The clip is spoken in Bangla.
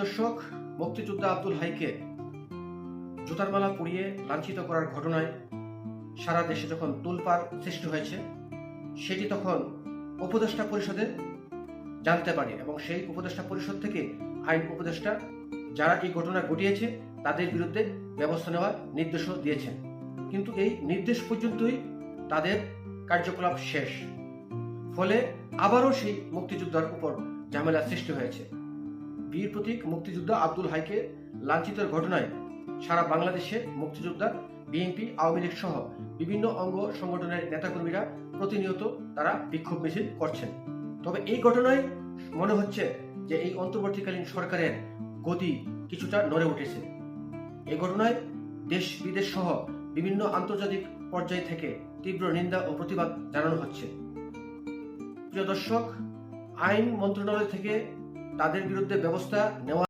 দর্শক, মুক্তিযোদ্ধা আব্দুল হাইকে জুতার মালা পুড়িয়ে লাঞ্ছিত করার ঘটনায় সারা দেশে যখন তোলপাড় সৃষ্টি হয়েছে, সেটি তখন উপদেষ্টা পরিষদে জানতে পারি এবং সেই উপদেষ্টা পরিষদ থেকে আইন উপদেষ্টা যারা এই ঘটনা ঘটিয়েছে, তাদের বিরুদ্ধে ব্যবস্থা নেওয়ার নির্দেশও দিয়েছেন। কিন্তু এই নির্দেশ পর্যন্তই তাদের কার্যকলাপ শেষ। ফলে আবারও সেই মুক্তিযোদ্ধার উপর ঝামেলা সৃষ্টি হয়েছে। বীর প্রতীক মুক্তিযোদ্ধা আব্দুল হাইকে লাঞ্ছিতের ঘটনায় সারা বাংলাদেশে মুক্তিযোদ্ধা, বিএনপি, আওয়ামী লীগ সহ বিভিন্ন অঙ্গ সংগঠনের নেতাকর্মীরা প্রতিনিয়ত তারা বিক্ষোভ মিছিল করছেন। তবে এই ঘটনায় মনে হচ্ছে যে এই অন্তর্বর্তীকালীন সরকারের গতি কিছুটা নড়ে উঠেছে। এই ঘটনায় দেশ বিদেশ সহ বিভিন্ন আন্তর্জাতিক পর্যায় থেকে তীব্র নিন্দা ও প্রতিবাদ জানানো হচ্ছে। প্রিয় দর্শক, আইন মন্ত্রণালয় থেকে তাদের বিরুদ্ধে ব্যবস্থা নেওয়া